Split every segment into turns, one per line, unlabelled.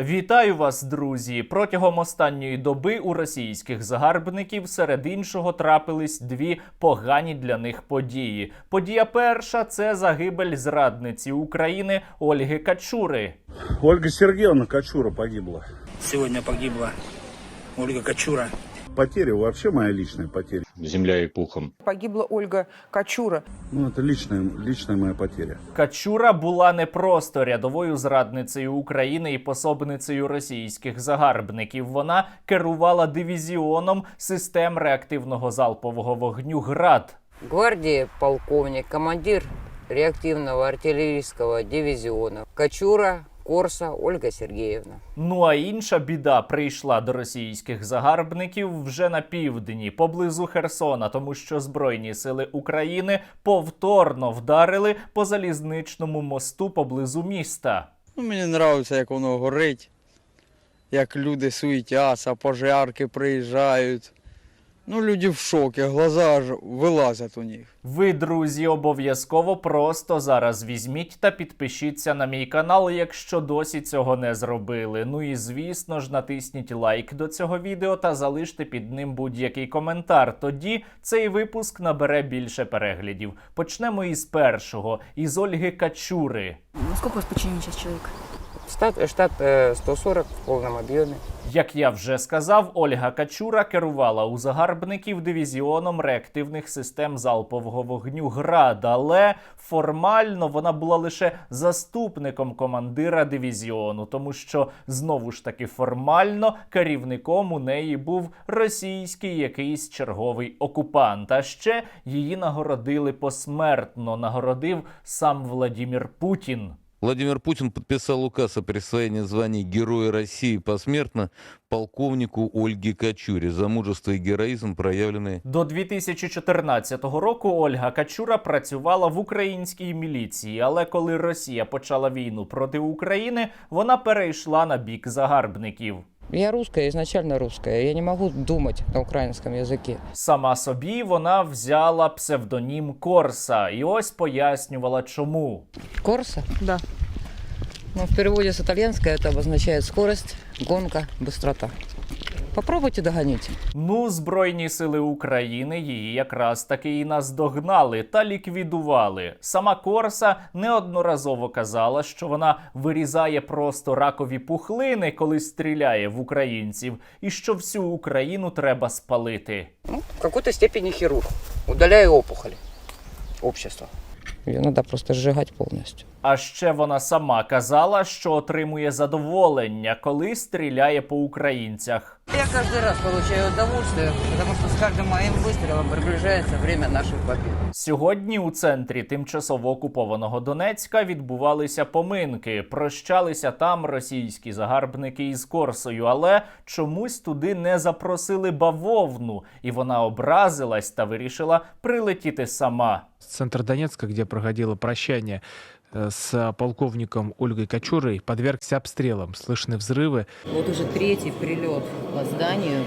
Вітаю вас, друзі! Протягом останньої доби у російських загарбників серед іншого трапились дві погані для них події. Подія перша це загибель зрадниці України Ольги Качури.
Ольга Сергеевна Кочура погибла.
Сегодня погибла Ольга Кочура.
Потеря вообще моя личная потеря.
Земля и пухом.
Погибла Ольга Качура.
Ну, это личная, личная моя потеря.
Качура була не просто рядовою зрадницею України і пособницею російських загарбників. Вона керувала дивізіоном систем реактивного залпового вогню ГРАД.
Гвардии полковник, командир реактивного артиллерийского дивизиона. Кочура Корса Ольга Сергеевна.
Ну а інша біда прийшла до російських загарбників вже на півдні, поблизу Херсона, тому що Збройні сили України повторно вдарили по залізничному мосту поблизу міста.
Ну, мені подобається, як воно горить, як люди суетяться, пожарки приїжджають. Ну, люди в шокі, глаза аж вилазять у них.
Ви, друзі, обов'язково просто зараз візьміть та підпишіться на мій канал, якщо досі цього не зробили. Ну і звісно ж, натисніть лайк до цього відео та залиште під ним будь-який коментар. Тоді цей випуск набере більше переглядів. Почнемо із першого, із Ольги Качури.
Ну, сколько у
Штат, штат э, 140 в полном объеме.
Як я вже сказав, Ольга Качура керувала у загарбників дивізіоном реактивних систем залпового вогню ГРАД, але формально вона була лише заступником командира дивізіону, тому що знову ж таки формально керівником у неї був російський якийсь черговий окупант. А ще її нагородили посмертно. Нагородив сам Владімір Путін.
Владимир Путин подписал указ о присвоении звания Героя России посмертно полковнику Ольге Качурі за мужество і героїзм проявлений.
До 2014 року Ольга Качура працювала в українській міліції, але коли Росія почала війну проти України, вона перейшла на бік загарбників.
Я русская, изначально русская. Я не могу думать на украинском языке.
Сама собі вона взяла псевдонім Корса, і ось пояснювала, чому.
Корса?
Да.
Ну, в переводе с итальянского это обозначает скорость, гонка, быстрота. Попробуйте догонить.
Ну, Збройні сили України її якраз таки і наздогнали та ліквідували. Сама Корса неодноразово казала, що вона вирізає просто ракові пухлини, коли стріляє в українців, і що всю Україну треба спалити.
Ну, в какой-то степени хирург. Удаляю опухоли общества. Ее надо просто сжигать полностью.
А ще вона сама казала, що отримує задоволення, коли стріляє по українцях.
Я каждый раз получаю удовольствие, потому что с каждым моим выстрелом приближается время наших побед.
Сьогодні у центрі тимчасово окупованого Донецька відбувалися поминки. Прощалися там російські загарбники із Корсою, але чомусь туди не запросили бавовну, і вона образилась та вирішила прилетіти сама.
Центр Донецка, где проходило прощание э, с полковником Ольгой Кочурой, подвергся обстрелам. Слышны взрывы.
Вот уже третий прилет по зданию.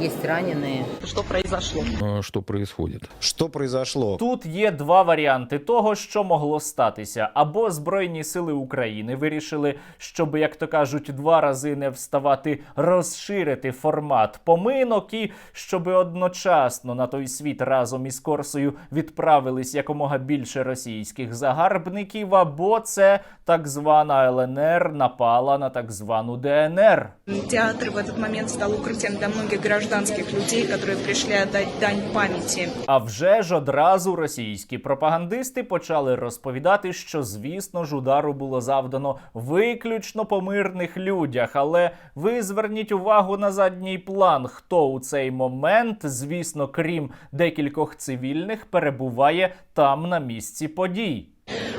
Есть раненые.
Что произошло?
Что происходит?
Что произошло?
Тут є два варіанти того, що могло статися. Або Збройні сили України вирішили, щоб, як то кажуть, два рази не вставати, розширити формат поминок, і щоб одночасно на той світ разом із Корсою відправились якомога більше російських загарбників, або це так звана ЛНР напала на так звану ДНР.
Театр в этот момент стал укрытием для многих гражданских людей, которые пришли отдать дань памяти.
А вже ж одразу російські пропагандисти почали розповідати, що звісно ж удару було завдано виключно по мирних людях. Але ви зверніть увагу на задній план, хто у цей момент, звісно, крім декількох цивільних, перебуває там на місці подій.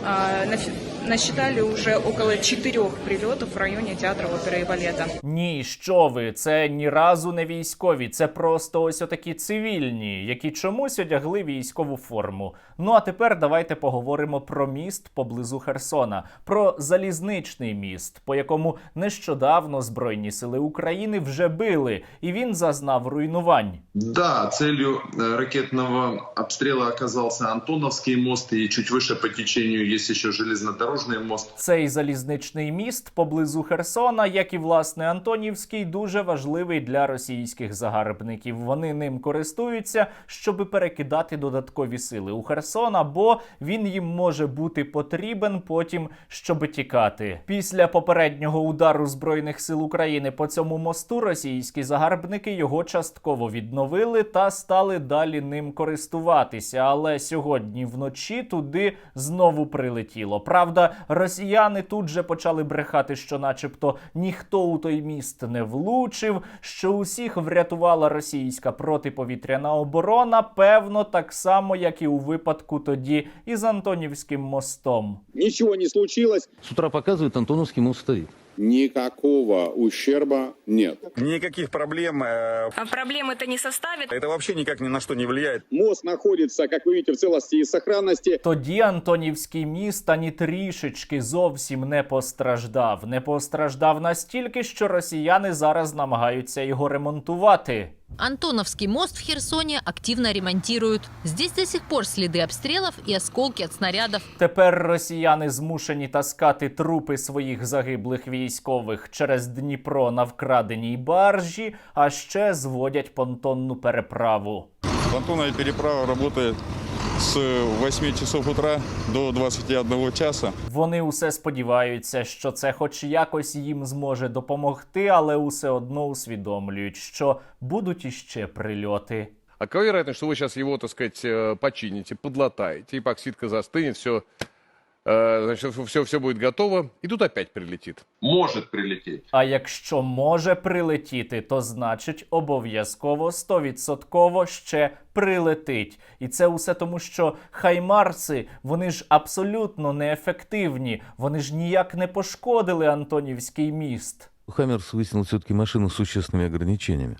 А, нафи- насчитали уже около четырех прилетов в районе театра оперы и балета.
Ні, що ви, це ні разу не військові, це просто ось отакі цивільні, які чомусь одягли військову форму. Ну а тепер давайте поговоримо про міст поблизу Херсона, про залізничний міст, по якому нещодавно Збройні сили України вже били, і він зазнав руйнувань.
Да, целью э, ракетного обстрела оказался Антоновский мост, и чуть выше по течению есть еще железнодорожный железнодорожный мост.
Цей залізничний міст поблизу Херсона, як і власне Антонівський, дуже важливий для російських загарбників. Вони ним користуються, щоби перекидати додаткові сили у Херсон, або він їм може бути потрібен потім, щоби тікати. Після попереднього удару збройних сил України по цьому мосту російські загарбники його частково відновили та стали далі ним користуватися. Але сьогодні вночі туди знову прилетіло. Правда, росіяни тут же почали брехати, що, начебто, ніхто у той міст не влучив, що усіх врятувала російська протиповітряна оборона. Певно, так само, як і у випадку тоді із Антонівським мостом.
Нічого не случилось,
Сутра утра показывает, Антоновский мост стоит
никакого ущерба нет.
Никаких проблем. э,
А проблем это не составит?
Это вообще никак ни на что не влияет.
Мост находится, как вы видите, в целости и сохранности.
Тоді Антонівський міст ані трішечки зовсім не постраждав. Не постраждав настільки, що росіяни зараз намагаються його ремонтувати.
Антоновский мост в Херсоні активно ремонтують. Здесь до сих пор сліди обстрілів і осколки від снарядів.
Тепер росіяни змушені таскати трупи своїх загиблих військових через Дніпро на вкраденій баржі, а ще зводять понтонну переправу.
Понтонна переправа работает с 8 часов утра до 21 часа.
Вони усе сподіваються, що це хоч якось їм зможе допомогти, але усе одно усвідомлюють, що будуть іще прильоти.
А какова вероятность, что вы сейчас его, так сказать, э, почините, подлатаете, эпоксидка застынет, все, значит, все, все будет готово, и тут опять прилетит.
Может прилететь.
А якщо може прилетіти, то значить обов'язково 100% ще прилетить. І це усе тому, що хаймарси вони ж абсолютно неефективні. Вони ж ніяк не пошкодили Антонівський міст.
Хаммерс выяснил все-таки машину с существенными ограничениями.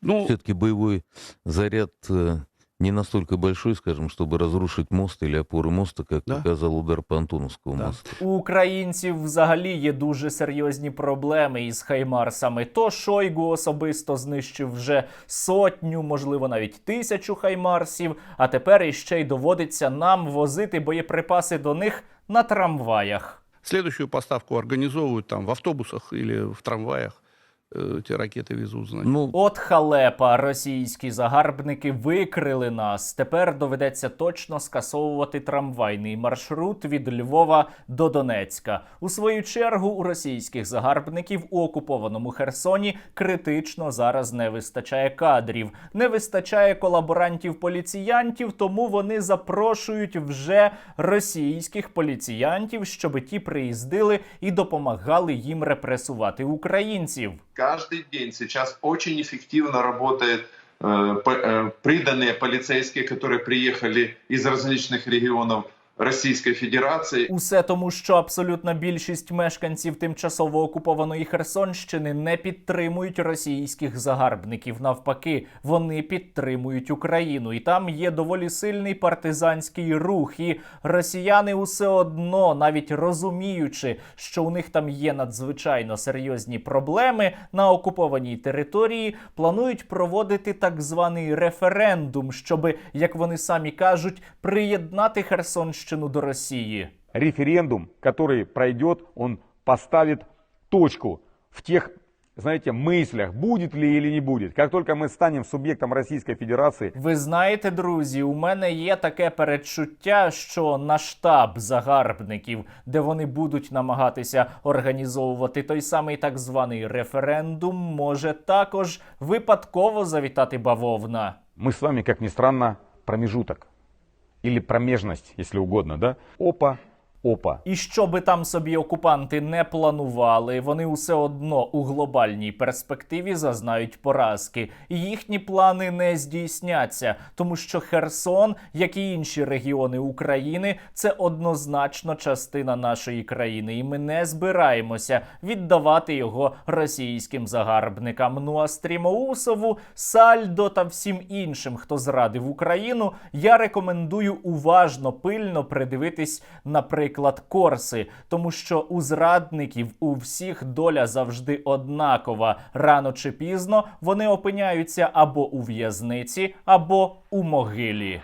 Ну,
Все-таки боевой заряд э, не настолько большой, скажем, чтобы разрушить мост или опоры моста, как
Да.
показал удар по Антоновскому
Да.
мосту.
У українців взагалі є дуже серйозні проблеми із хаймарсами. То Шойгу особисто знищив вже сотню, можливо, навіть тисячу хаймарсів. А тепер іще й доводиться нам возити боєприпаси до них на трамваях.
следующую поставку организовывают там в автобусах или в трамваях. Э, Эти ракеты везут, значит.
Ну,
От халепа, російські загарбники викрили нас. Тепер доведеться точно скасовувати трамвайний маршрут від Львова до Донецька. У свою чергу у російських загарбників у окупованому Херсоні критично зараз не вистачає кадрів, не вистачає колаборантів-поліціянтів, тому вони запрошують вже російських поліціянтів, щоб ті приїздили і допомагали їм репресувати українців.
Каждый день сейчас очень эффективно работает э, по- э, приданные полицейские, которые приехали из различных регионов Российской Федерации.
Усе тому, що абсолютна більшість мешканців тимчасово окупованої Херсонщини не підтримують російських загарбників. Навпаки, вони підтримують Україну, і там є доволі сильний партизанський рух. І росіяни усе одно, навіть розуміючи, що у них там є надзвичайно серйозні проблеми на окупованій території, планують проводити так званий референдум, щоби, як вони самі кажуть, приєднати Херсонщину до Росії.
Референдум, который пройдет, он поставит точку в тех, знаете, мыслях, будет ли или не будет. Как только мы станем субъектом Российской Федерации,
Ви знаєте, друзі, у мене є таке передчуття, що на штаб загарбників, де вони будуть намагатися організовувати той самий так званий референдум, може також випадково завітати бавовна.
мы с вами, как ни странно, промежуток. Или промежность, если угодно, да? Опа, опа.
І що би там собі окупанти не планували, вони усе одно у глобальній перспективі зазнають поразки. І їхні плани не здійсняться, тому що Херсон, як і інші регіони України, це однозначно частина нашої країни, і ми не збираємося віддавати його російським загарбникам. Ну а Стрімоусову, Сальдо та всім іншим, хто зрадив Україну, я рекомендую уважно, пильно придивитись, наприклад, Корси, тому що у зрадників у всіх доля завжди однакова. Рано чи пізно вони опиняються або у в'язниці, або у могилі.